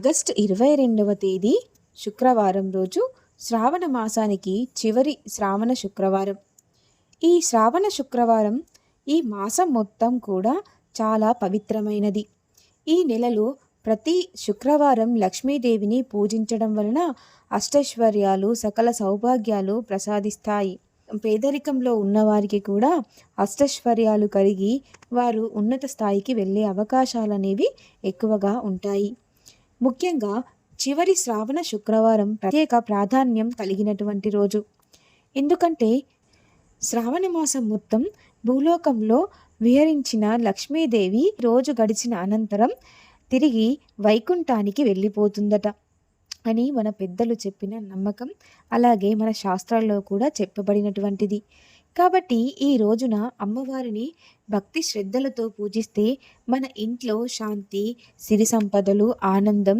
August ఇరవై రెండవ తేదీ శుక్రవారం రోజు శ్రావణ మాసానికి చివరి శ్రావణ శుక్రవారం. ఈ శ్రావణ శుక్రవారం ఈ మాసం మొత్తం కూడా చాలా పవిత్రమైనది. ఈ నెలలో ప్రతి శుక్రవారం లక్ష్మీదేవిని పూజించడం వలన అష్టైశ్వర్యాలు సకల సౌభాగ్యాలు ప్రసాదిస్తాయి. పేదరికంలో ఉన్నవారికి కూడా అష్టైశ్వర్యాలు కలిగి వారు ఉన్నత స్థాయికి వెళ్ళే అవకాశాలు అనేవి ఎక్కువగా ఉంటాయి. ముఖ్యంగా చివరి శ్రావణ శుక్రవారం ప్రత్యేక ప్రాధాన్యం కలిగినటువంటి రోజు. ఎందుకంటే శ్రావణ మాసం మొత్తం భూలోకంలో విహరించిన లక్ష్మీదేవి రోజు గడిచిన అనంతరం తిరిగి వైకుంఠానికి వెళ్ళిపోతుందట అని మన పెద్దలు చెప్పిన నమ్మకం అలాగే మన శాస్త్రాల్లో కూడా చెప్పబడినటువంటిది. కాబట్టి ఈ రోజున అమ్మవారిని భక్తి శ్రద్ధలతో పూజిస్తే మన ఇంట్లో శాంతి సిరి సంపదలు ఆనందం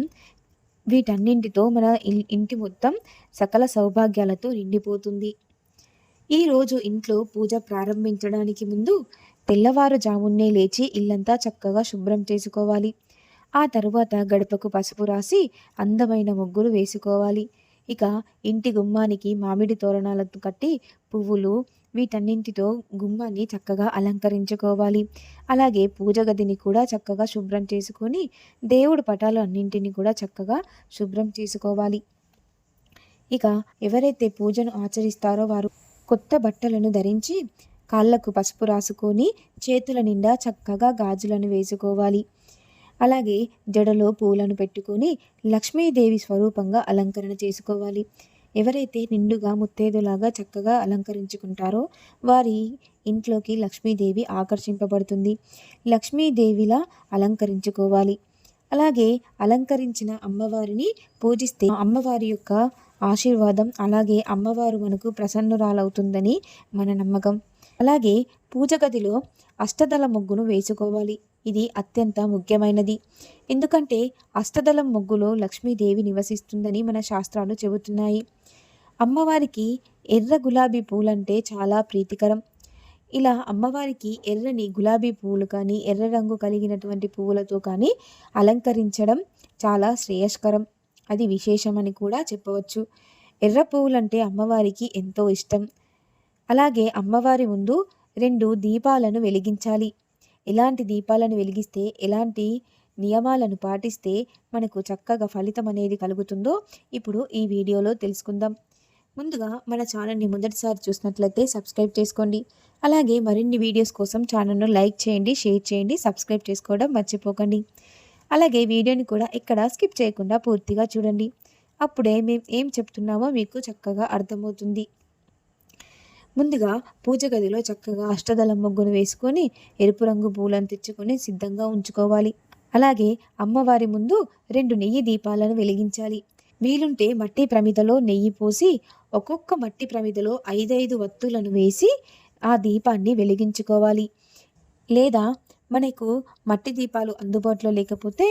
వీటన్నింటితో మన ఇంటి మొత్తం సకల సౌభాగ్యాలతో నిండిపోతుంది. ఈరోజు ఇంట్లో పూజ ప్రారంభించడానికి ముందు తెల్లవారుజామున్నే లేచి ఇల్లంతా చక్కగా శుభ్రం చేసుకోవాలి. ఆ తరువాత గడపకు పసుపు రాసి అందమైన ముగ్గులు వేసుకోవాలి. ఇక ఇంటి గుమ్మానికి మామిడి తోరణాలతో కట్టి పువ్వులు వీటన్నింటితో గుమ్మాన్ని చక్కగా అలంకరించుకోవాలి. అలాగే పూజ గదిని కూడా చక్కగా శుభ్రం చేసుకొని దేవుడి పటాలు అన్నింటినీ కూడా చక్కగా శుభ్రం చేసుకోవాలి. ఇక ఎవరైతే పూజను ఆచరిస్తారో వారు కొత్త బట్టలను ధరించి కాళ్ళకు పసుపు రాసుకొని చేతుల నిండా చక్కగా గాజులను వేసుకోవాలి. అలాగే జడలో పూలను పెట్టుకొని లక్ష్మీదేవి స్వరూపంగా అలంకరణ చేసుకోవాలి. ఎవరైతే నిండుగా ముత్తేదులాగా చక్కగా అలంకరించుకుంటారో వారి ఇంట్లోకి లక్ష్మీదేవి ఆకర్షింపబడుతుంది. లక్ష్మీదేవిలా అలంకరించుకోవాలి. అలాగే అలంకరించిన అమ్మవారిని పూజిస్తే అమ్మవారి యొక్క ఆశీర్వాదం అలాగే అమ్మవారు మనకు ప్రసన్నురాలవుతుందని మన నమ్మకం. అలాగే పూజ గదిలో అష్టదళ ముగ్గును వేసుకోవాలి. ఇది అత్యంత ముఖ్యమైనది. ఎందుకంటే అష్టదళం ముగ్గులో లక్ష్మీదేవి నివసిస్తుందని మన శాస్త్రాలు చెబుతున్నాయి. అమ్మవారికి ఎర్ర గులాబీ పూలంటే చాలా ప్రీతికరం. ఇలా అమ్మవారికి ఎర్రని గులాబీ పువ్వులు కానీ ఎర్ర రంగు కలిగినటువంటి పువ్వులతో కానీ అలంకరించడం చాలా శ్రేయస్కరం. అది విశేషమని కూడా చెప్పవచ్చు. ఎర్ర పువ్వులంటే అమ్మవారికి ఎంతో ఇష్టం. అలాగే అమ్మవారి ముందు రెండు దీపాలను వెలిగించాలి. ఎలాంటి దీపాలను వెలిగిస్తే ఎలాంటి నియమాలను పాటిస్తే మనకు చక్కగా ఫలితం అనేది కలుగుతుందో ఇప్పుడు ఈ వీడియోలో తెలుసుకుందాం. ముందుగా మన ఛానల్ని మొదటిసారి చూసినట్లయితే సబ్స్క్రైబ్ చేసుకోండి. అలాగే మరిన్ని వీడియోస్ కోసం ఛానల్ను లైక్ చేయండి షేర్ చేయండి సబ్స్క్రైబ్ చేసుకోవడం మర్చిపోకండి. అలాగే వీడియోని కూడా ఇక్కడ స్కిప్ చేయకుండా పూర్తిగా చూడండి. అప్పుడే మేము ఏం చెప్తున్నామో మీకు చక్కగా అర్థమవుతుంది. ముందుగా పూజ గదిలో చక్కగా అష్టదళం ముగ్గును వేసుకొని ఎరుపు రంగు పూలను తెచ్చుకొని సిద్ధంగా ఉంచుకోవాలి. అలాగే అమ్మవారి ముందు రెండు నెయ్యి దీపాలను వెలిగించాలి. వీలుంటే మట్టి ప్రమిదలో నెయ్యి పోసి ఒక్కొక్క మట్టి ప్రమిదలో ఐదైదు వత్తులను వేసి ఆ దీపాన్ని వెలిగించుకోవాలి. లేదా మనకు మట్టి దీపాలు అందుబాటులో లేకపోతే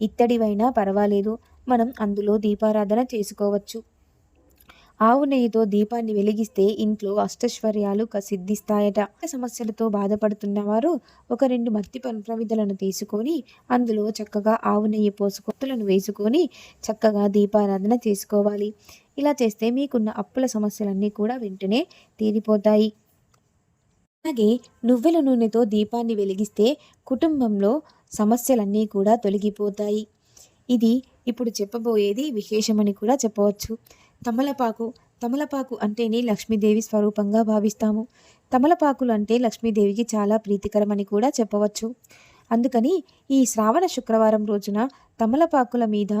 ఇత్తడివైనా పర్వాలేదు. మనం అందులో దీపారాధన చేసుకోవచ్చు. ఆవు నెయ్యితో దీపాన్ని వెలిగిస్తే ఇంట్లో అష్టశ్వర్యాలు సిద్ధిస్తాయట. సమస్యలతో బాధపడుతున్న వారు ఒక రెండు మత్తి పన్- ప్రమిదలను తీసుకొని అందులో చక్కగా ఆవు నెయ్యి పోసుకొత్తులను వేసుకొని చక్కగా దీపారాధన చేసుకోవాలి. ఇలా చేస్తే మీకున్న అప్పుల సమస్యలన్నీ కూడా వెంటనే తీరిపోతాయి. అలాగే నువ్వుల నూనెతో దీపాన్ని వెలిగిస్తే కుటుంబంలో సమస్యలన్నీ కూడా తొలగిపోతాయి. ఇది ఇప్పుడు చెప్పబోయేది విశేషమని కూడా చెప్పవచ్చు. తమలపాకు తమలపాకు అంటేనే లక్ష్మీదేవి స్వరూపంగా భావిస్తాము. తమలపాకులు అంటే లక్ష్మీదేవికి చాలా ప్రీతికరమని కూడా చెప్పవచ్చు. అందుకని ఈ శ్రావణ శుక్రవారం రోజున తమలపాకుల మీద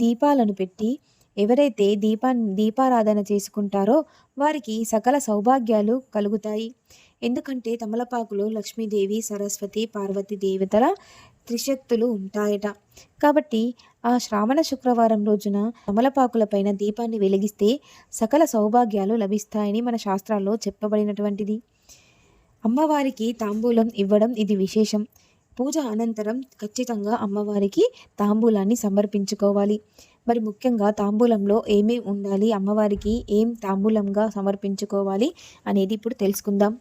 దీపాలను పెట్టి ఎవరైతే దీపా దీపారాధన చేసుకుంటారో వారికి సకల సౌభాగ్యాలు కలుగుతాయి. ఎందుకంటే తమలపాకులో లక్ష్మీదేవి సరస్వతి పార్వతి దేవతల త్రిశక్తులు ఉంటాయట. కాబట్టి ఆ శ్రావణ శుక్రవారం రోజున తమలపాకులపైన దీపాన్ని వెలిగిస్తే సకల సౌభాగ్యాలు లభిస్తాయని మన శాస్త్రాల్లో చెప్పబడినటువంటిది. అమ్మవారికి తాంబూలం ఇవ్వడం ఇది విశేషం. పూజ అనంతరం ఖచ్చితంగా అమ్మవారికి తాంబూలాన్ని సమర్పించుకోవాలి. మరి ముఖ్యంగా తాంబూలంలో ఏమేమి ఉండాలి అమ్మవారికి ఏం తాంబూలంగా సమర్పించుకోవాలి అనేది ఇప్పుడు తెలుసుకుందాం.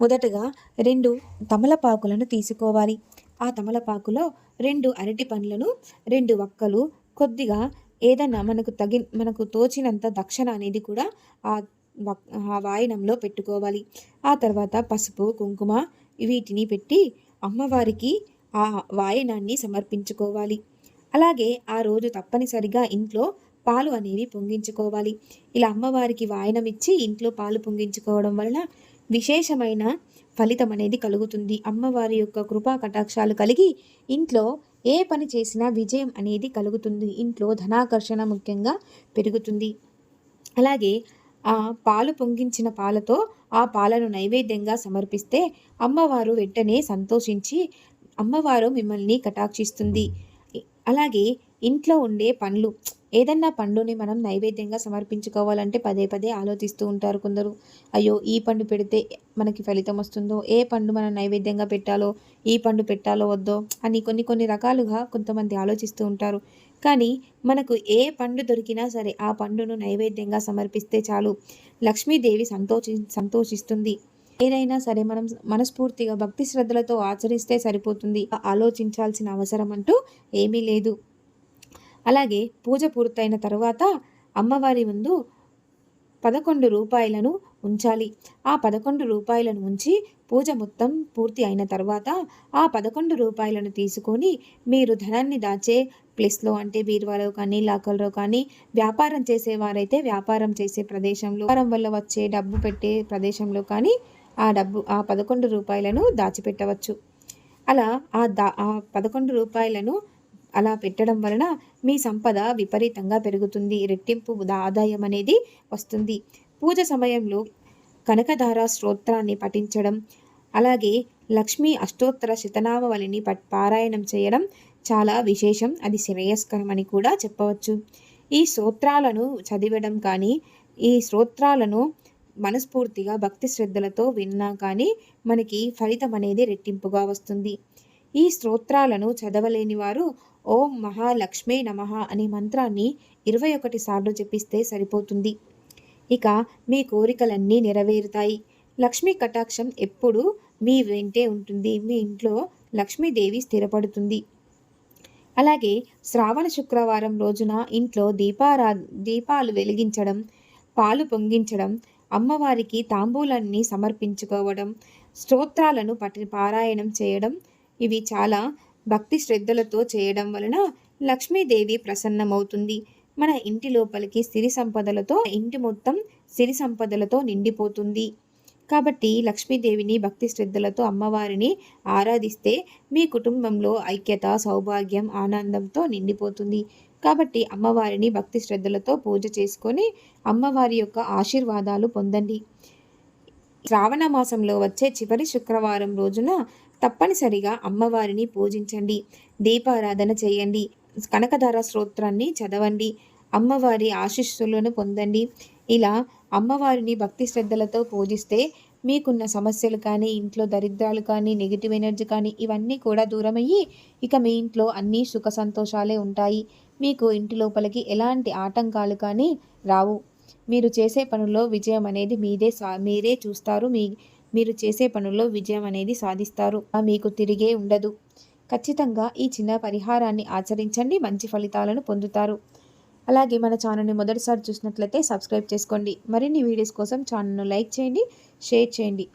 మొదటగా రెండు తమలపాకులను తీసుకోవాలి. ఆ తమలపాకులో రెండు అరటి పండ్లను రెండు వక్కలు కొద్దిగా ఏదన్నా మనకు తగిన మనకు తోచినంత దక్షిణ అనేది కూడా ఆ ఆ వాయనంలో పెట్టుకోవాలి. ఆ తర్వాత పసుపు కుంకుమ వీటిని పెట్టి అమ్మవారికి ఆ వాయనాన్ని సమర్పించుకోవాలి. అలాగే ఆ రోజు తప్పనిసరిగా ఇంట్లో పాలు అనేవి పొంగించుకోవాలి. ఇలా అమ్మవారికి వాయనం ఇచ్చి ఇంట్లో పాలు పొంగించుకోవడం వలన విశేషమైన ఫలితం అనేది కలుగుతుంది. అమ్మవారి యొక్క కృపా కటాక్షాలు కలిగి ఇంట్లో ఏ పని చేసినా విజయం అనేది కలుగుతుంది. ఇంట్లో ధనాకర్షణ ముఖ్యంగా పెరుగుతుంది. అలాగే ఆ పాలు పొంగించిన పాలతో ఆ పాలను నైవేద్యంగా సమర్పిస్తే అమ్మవారు వెంటనే సంతోషించి అమ్మవారు మిమ్మల్ని కటాక్షిస్తుంది. అలాగే ఇంట్లో ఉండే పండ్లు ఏదన్నా పండుని మనం నైవేద్యంగా సమర్పించుకోవాలంటే పదే పదే ఆలోచిస్తూ ఉంటారు కొందరు. అయ్యో ఈ పండు పెడితే మనకి ఫలితం వస్తుందో? ఏ పండు మనం నైవేద్యంగా పెట్టాలో? ఈ పండు పెట్టాలో వద్దో? అని కొన్ని కొన్ని రకాలుగా కొంతమంది ఆలోచిస్తూ ఉంటారు. కానీ మనకు ఏ పండు దొరికినా సరే ఆ పండును నైవేద్యంగా సమర్పిస్తే చాలు. లక్ష్మీదేవి సంతోషి సంతోషిస్తుంది. ఏదైనా సరే మనం మనస్ఫూర్తిగా భక్తి శ్రద్ధలతో ఆచరిస్తే సరిపోతుంది. ఆలోచించాల్సిన అవసరం అంటూ ఏమీ లేదు. అలాగే పూజ పూర్తయిన తరువాత అమ్మవారి ముందు పదకొండు రూపాయలను ఉంచాలి. ఆ పదకొండు రూపాయలను ఉంచి పూజ మొత్తం పూర్తి అయిన తర్వాత ఆ పదకొండు రూపాయలను తీసుకొని మీరు ధనాన్ని దాచే ప్లేస్లో అంటే బీరువాలో కానీ లాకర్లో కానీ వ్యాపారం చేసేవారైతే వ్యాపారం చేసే ప్రదేశంలో వ్యాపారం వల్ల వచ్చే డబ్బు పెట్టే ప్రదేశంలో కానీ ఆ డబ్బు ఆ పదకొండు రూపాయలను దాచిపెట్టవచ్చు. అలా ఆ దా ఆ పదకొండు రూపాయలను అలా పెట్టడం వలన మీ సంపద విపరీతంగా పెరుగుతుంది. రెట్టింపు ఆదాయం అనేది వస్తుంది. పూజ సమయంలో కనకధార స్తోత్రాన్ని పఠించడం అలాగే లక్ష్మీ అష్టోత్తర శతనామవళిని పారాయణం చేయడం చాలా విశేషం. అది శ్రేయస్కరం అని కూడా చెప్పవచ్చు. ఈ స్తోత్రాలను చదివడం కానీ ఈ స్తోత్రాలను మనస్ఫూర్తిగా భక్తి శ్రద్ధలతో విన్నా కానీ మనకి ఫలితం అనేది రెట్టింపుగా వస్తుంది. ఈ స్తోత్రాలను చదవలేని వారు ఓం మహాలక్ష్మే నమ అనే మంత్రాన్ని ఇరవై ఒకటి సార్లు జపిస్తే సరిపోతుంది. ఇక మీ కోరికలన్నీ నెరవేరుతాయి. లక్ష్మీ కటాక్షం ఎప్పుడు మీ వెంటే ఉంటుంది. మీ ఇంట్లో లక్ష్మీదేవి స్థిరపడుతుంది. అలాగే శ్రావణ శుక్రవారం రోజున ఇంట్లో దీపారా దీపాలు వెలిగించడం పాలు పొంగించడం అమ్మవారికి తాంబూలాన్ని సమర్పించుకోవడం స్తోత్రాలను పటి పారాయణం చేయడం ఇవి చాలా భక్తి శ్రద్ధలతో చేయడం వలన లక్ష్మీదేవి ప్రసన్నమవుతుంది. మన ఇంటి లోపలికి సిరి సంపదలతో ఇంటి మొత్తం సిరి సంపదలతో నిండిపోతుంది. కాబట్టి లక్ష్మీదేవిని భక్తి శ్రద్ధలతో అమ్మవారిని ఆరాధిస్తే మీ కుటుంబంలో ఐక్యత సౌభాగ్యం ఆనందంతో నిండిపోతుంది. కాబట్టి అమ్మవారిని భక్తి శ్రద్ధలతో పూజ చేసుకొని అమ్మవారి యొక్క ఆశీర్వాదాలు పొందండి. శ్రావణ మాసంలో వచ్చే చివరి శుక్రవారం రోజున తప్పనిసరిగా అమ్మవారిని పూజించండి. దీపారాధన చేయండి. కనకధార స్తోత్రాన్ని చదవండి. అమ్మవారి ఆశీస్సులను పొందండి. ఇలా అమ్మవారిని భక్తి శ్రద్ధలతో పూజిస్తే మీకున్న సమస్యలు కానీ ఇంట్లో దరిద్రాలు కానీ నెగిటివ్ ఎనర్జీ కానీ ఇవన్నీ కూడా దూరమయ్యి ఇక మీ ఇంట్లో అన్నీ సుఖ సంతోషాలే ఉంటాయి. మీకు ఇంటి లోపలికి ఎలాంటి ఆటంకాలు కానీ రావు. మీరు చేసే పనుల్లో విజయం అనేది మీదే సా మీరే చూస్తారు. మీ మీరు చేసే పనుల్లో విజయం అనేది సాధిస్తారు. మీకు తిరిగే ఉండదు. ఖచ్చితంగా ఈ చిన్న పరిహారాన్ని ఆచరించండి. మంచి ఫలితాలను పొందుతారు. అలాగే మన ఛానల్ని మొదటిసారి చూసినట్లయితే సబ్స్క్రైబ్ చేసుకోండి. మరిన్ని వీడియోస్ కోసం ఛానల్ను లైక్ చేయండి షేర్ చేయండి.